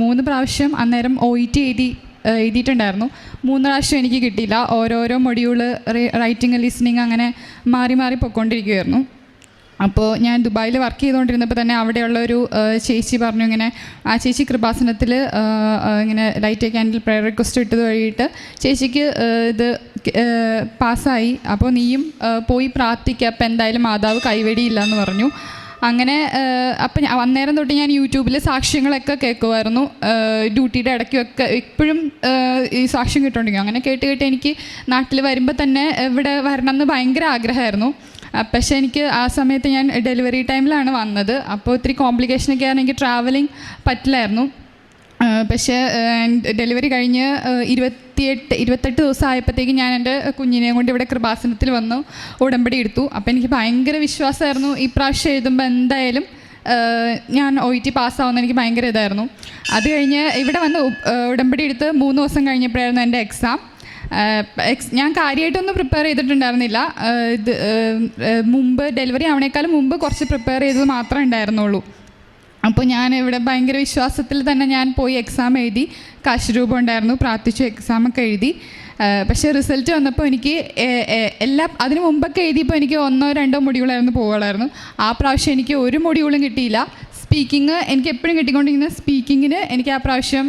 മൂന്ന് പ്രാവശ്യം അന്നേരം ഒ ഇ ടി എഴുതി എഴുതിയിട്ടുണ്ടായിരുന്നു. മൂന്ന് പ്രാവശ്യം എനിക്ക് കിട്ടിയില്ല. ഓരോരോ മൊഡ്യൂൾ റൈറ്റിംഗ് ലിസണിങ് അങ്ങനെ മാറി മാറി പൊയ്ക്കൊണ്ടിരിക്കുകയായിരുന്നു അപ്പോൾ ഞാൻ ദുബായിൽ വർക്ക് ചെയ്തുകൊണ്ടിരുന്നപ്പോൾ തന്നെ അവിടെയുള്ള ഒരു ചേച്ചി പറഞ്ഞു ഇങ്ങനെ ആ ചേച്ചി കൃപാസനത്തിൽ ഇങ്ങനെ ലൈറ്റ് ക്യാൻഡിൽ പ്രയർ റിക്വസ്റ്റ് ഇട്ടത് വഴിയിട്ട് ചേച്ചിക്ക് ഇത് പാസ്സായി. അപ്പോൾ നീയും പോയി പ്രാർത്ഥിക്കുക അപ്പം എന്തായാലും മാതാവ് കൈവെടിയില്ല എന്ന് പറഞ്ഞു. അങ്ങനെ അപ്പം അന്നേരം തൊട്ട് ഞാൻ യൂട്യൂബിൽ സാക്ഷ്യങ്ങളൊക്കെ കേൾക്കുമായിരുന്നു ഡ്യൂട്ടിയുടെ ഇടയ്ക്കൊക്കെ ഇപ്പോഴും ഈ സാക്ഷ്യം കിട്ടുകൊണ്ടിരിക്കും അങ്ങനെ കേട്ട് കേട്ട് എനിക്ക് നാട്ടിൽ വരുമ്പോൾ തന്നെ ഇവിടെ വരണം എന്ന് ഭയങ്കര ആഗ്രഹമായിരുന്നു. പക്ഷേ എനിക്ക് ആ സമയത്ത് ഞാൻ ഡെലിവറി ടൈമിലാണ് വന്നത്. അപ്പോൾ ഒത്തിരി കോംപ്ലിക്കേഷനൊക്കെ ആണെങ്കിൽ ട്രാവലിംഗ് പറ്റില്ലായിരുന്നു. പക്ഷേ ഡെലിവറി കഴിഞ്ഞ് ഇരുപത്തിയെട്ട് ഇരുപത്തെട്ട് ദിവസം ആയപ്പോഴത്തേക്കും ഞാൻ എന്റെ കുഞ്ഞിനെയും കൊണ്ട് ഇവിടെ കൃപാസനത്തിൽ വന്നു ഉടമ്പടി എടുത്തു. അപ്പം എനിക്ക് ഭയങ്കര വിശ്വാസമായിരുന്നു ഈ പ്രാവശ്യം എഴുതുമ്പോൾ എന്തായാലും ഞാൻ ഒ ടി പാസ്സാവുന്ന എനിക്ക് ഭയങ്കര ഇതായിരുന്നു. അത് കഴിഞ്ഞ് ഇവിടെ വന്ന് ഉടമ്പടി എടുത്ത് മൂന്ന് ദിവസം കഴിഞ്ഞപ്പോഴായിരുന്നു എന്റെ എക്സാം. ഞാൻ കാര്യമായിട്ടൊന്നും പ്രിപ്പയർ ചെയ്തിട്ടുണ്ടായിരുന്നില്ല. ഇത് മുമ്പ് ഡെലിവറി ആവണേക്കാളും മുമ്പ് കുറച്ച് പ്രിപ്പയർ ചെയ്തത് മാത്രമേ ഉണ്ടായിരുന്നുള്ളൂ. അപ്പോൾ ഞാൻ ഇവിടെ ഭയങ്കര വിശ്വാസത്തിൽ തന്നെ ഞാൻ പോയി എക്സാം എഴുതി. കാശ് രൂപം ഉണ്ടായിരുന്നു പ്രാർത്ഥിച്ചു എക്സാമൊക്കെ എഴുതി. പക്ഷേ റിസൾട്ട് വന്നപ്പോൾ എനിക്ക് എല്ലാ അതിന് മുമ്പൊക്കെ എഴുതിയപ്പോൾ എനിക്ക് ഒന്നോ രണ്ടോ മൊഡ്യൂളായിരുന്നു പോകുകയായിരുന്നു ആ പ്രാവശ്യം എനിക്ക് ഒരു മൊഡ്യൂളും കിട്ടിയില്ല. സ്പീക്കിംഗ് എനിക്ക് എപ്പോഴും കിട്ടിക്കൊണ്ടിരിക്കുന്ന സ്പീക്കിങ്ങിന് എനിക്ക് ആ പ്രാവശ്യം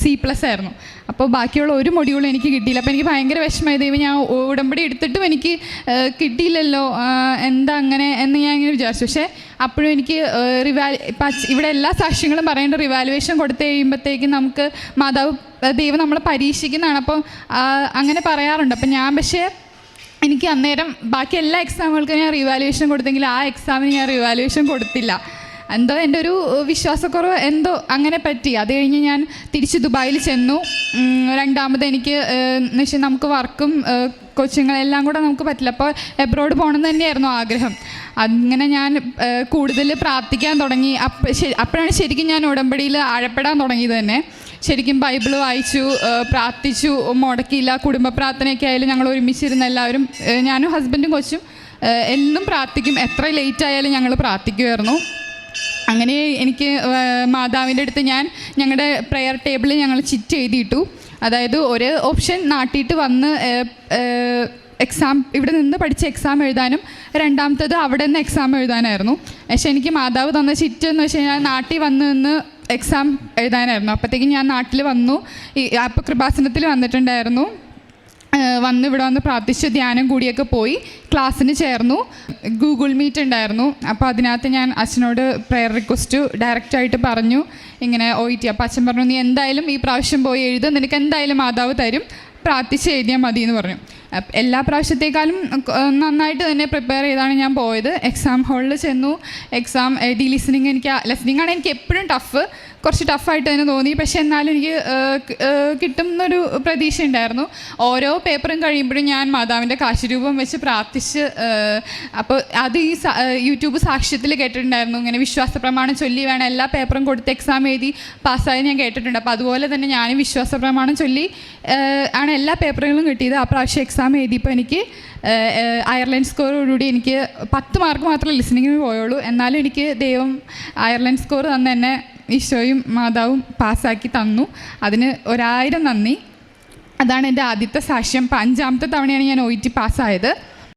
സി പ്ലസ് ആയിരുന്നു. അപ്പോൾ ബാക്കിയുള്ള ഒരു മൊഡ്യൂളും എനിക്ക് കിട്ടിയില്ല. അപ്പോൾ എനിക്ക് ഭയങ്കര വിഷമമായി. ദൈവം ഞാൻ ഉടമ്പടി എടുത്തിട്ടും എനിക്ക് കിട്ടിയില്ലല്ലോ. എന്താ അങ്ങനെ എന്ന് ഞാൻ ഇങ്ങനെ വിചാരിച്ചു. പക്ഷേ അപ്പോഴും എനിക്ക് റിവാൽ ഇവിടെ എല്ലാ സാക്ഷ്യങ്ങളും പറയേണ്ട റിവാലുവേഷൻ കൊടുത്തു കഴിയുമ്പോഴത്തേക്കും നമുക്ക് മാതാവ് ദൈവം നമ്മളെ പരീക്ഷിക്കുന്നതാണ്. അപ്പോൾ അങ്ങനെ പറയാറുണ്ട്. അപ്പം ഞാൻ പക്ഷേ എനിക്ക് അന്നേരം ബാക്കി എല്ലാ എക്സാമുകൾക്കും ഞാൻ റിവാലുവേഷൻ കൊടുത്തെങ്കിൽ ആ എക്സാമിന് ഞാൻ റിവാലുവേഷൻ കൊടുത്തില്ല. എന്തോ എന്റെ ഒരു വിശ്വാസക്കുറവ് എന്തോ അങ്ങനെ പറ്റി. അത് കഴിഞ്ഞ് ഞാൻ തിരിച്ച് ദുബായിൽ ചെന്നു. രണ്ടാമത് എനിക്ക് എന്ന് വെച്ചാൽ നമുക്ക് വർക്കും കോച്ചിങ്ങളെല്ലാം കൂടെ നമുക്ക് പറ്റില്ല. അപ്പോൾ എബ്രോഡ് പോകണം തന്നെയായിരുന്നു ആഗ്രഹം. അങ്ങനെ ഞാൻ കൂടുതൽ പ്രാർത്ഥിക്കാൻ തുടങ്ങി. അപ്പം അപ്പോഴാണ് ശരിക്കും ഞാൻ ഉടമ്പടിയിൽ ആഴപ്പെടാൻ തുടങ്ങിയത് തന്നെ. ശരിക്കും ബൈബിൾ വായിച്ചു പ്രാർത്ഥിച്ചു മുടക്കിയില്ല. കുടുംബ പ്രാർത്ഥനയൊക്കെ ആയാലും ഞങ്ങൾ ഒരുമിച്ചിരുന്ന എല്ലാവരും ഞാനും ഹസ്ബൻഡും കൊച്ചും എന്നും പ്രാർത്ഥിക്കും. എത്ര ലേറ്റ് ആയാലും ഞങ്ങൾ പ്രാർത്ഥിക്കുമായിരുന്നു അങ്ങനെ എനിക്ക് മാതാവിന്റെ അടുത്ത് ഞാൻ ഞങ്ങളുടെ പ്രെയർ ടേബിളിൽ ഞങ്ങൾ ചിറ്റ് എഴുതിയിട്ടു. അതായത് ഒരു ഓപ്ഷൻ നാട്ടിയിട്ട് വന്ന് എക്സാം ഇവിടെ നിന്ന് പഠിച്ച് എക്സാം എഴുതാനും രണ്ടാമത്തത് അവിടെ നിന്ന് എക്സാം എഴുതാനായിരുന്നു. പക്ഷേ എനിക്ക് മാതാവ് തന്ന ചിറ്റ് എന്ന് വെച്ച് കഴിഞ്ഞാൽ നാട്ടിൽ വന്ന് നിന്ന് എക്സാം എഴുതാനായിരുന്നു. അപ്പോഴത്തേക്കും ഞാൻ നാട്ടിൽ വന്നു. ഈ അപ്പോൾ കൃപാസനത്തിൽ വന്നിട്ടുണ്ടായിരുന്നു. വന്ന് ഇവിടെ വന്ന് പ്രാർത്ഥിച്ച് ധ്യാനം കൂടിയൊക്കെ പോയി ക്ലാസ്സിന് ചേർന്നു. ഗൂഗിൾ മീറ്റ് ഉണ്ടായിരുന്നു. അപ്പോൾ അതിനകത്ത് ഞാൻ അച്ഛനോട് പ്രെയർ റിക്വസ്റ്റ് ഡയറക്റ്റായിട്ട് പറഞ്ഞു. ഇങ്ങനെ ഒ ടി അപ്പോൾ അച്ഛൻ പറഞ്ഞു നീ എന്തായാലും ഈ പ്രാവശ്യം പോയി എഴുത നിനക്ക് എന്തായാലും മാതാവ് തരും. പ്രാർത്ഥിച്ച് എഴുതിയാൽ മതി എന്ന് പറഞ്ഞു. എല്ലാ പ്രാവശ്യത്തേക്കാളും നന്നായിട്ട് തന്നെ പ്രിപ്പയർ ചെയ്താണ് ഞാൻ പോയത്. എക്സാം ഹാളിൽ ചെന്നു. എക്സാം എഴുതി ലിസണിങ് എനിക്ക് ലിസണിങ് ആണ് എനിക്ക് എപ്പോഴും ടഫ് കുറച്ച് ടഫായിട്ട് തന്നെ തോന്നി. പക്ഷെ എന്നാലും എനിക്ക് കിട്ടും എന്നൊരു പ്രതീക്ഷ ഉണ്ടായിരുന്നു ഓരോ പേപ്പറും കഴിയുമ്പോഴും ഞാൻ മാതാവിന്റെ കാശുരൂപം വെച്ച് പ്രാർത്ഥിച്ച് അപ്പോൾ അത് ഈ യൂട്യൂബ് സാക്ഷ്യത്തിൽ കേട്ടിട്ടുണ്ടായിരുന്നു. ഇങ്ങനെ വിശ്വാസ പ്രമാണം ചൊല്ലി വേണം എല്ലാ പേപ്പറും കൊടുത്ത് എക്സാം എഴുതി പാസ്സായി ഞാൻ കേട്ടിട്ടുണ്ട്. അപ്പോൾ അതുപോലെ തന്നെ ഞാനും വിശ്വാസ പ്രമാണം ചൊല്ലി ആണ് എല്ലാ പേപ്പറുകളും കിട്ടിയത്. ആ പ്രാവശ്യം എക്സാം എഴുതിയപ്പോൾ എനിക്ക് അയർലൻഡ് സ്കോറോടുകൂടി എനിക്ക് പത്ത് മാർക്ക് മാത്രമേ ലിസണിങ്ങിന് പോയുള്ളൂ. എന്നാലും എനിക്ക് ദൈവം അയർലൻഡ് സ്കോർ തന്നെ ഈശോയും മാതാവും പാസ്സാക്കി തന്നു. അതിന് ഒരായിരം നന്ദി. അതാണ് എന്റെ ആദ്യത്തെ സാക്ഷ്യം. അഞ്ചാമത്തെ തവണയാണ് ഞാൻ ഒ ഇ ടി പാസ്സായത്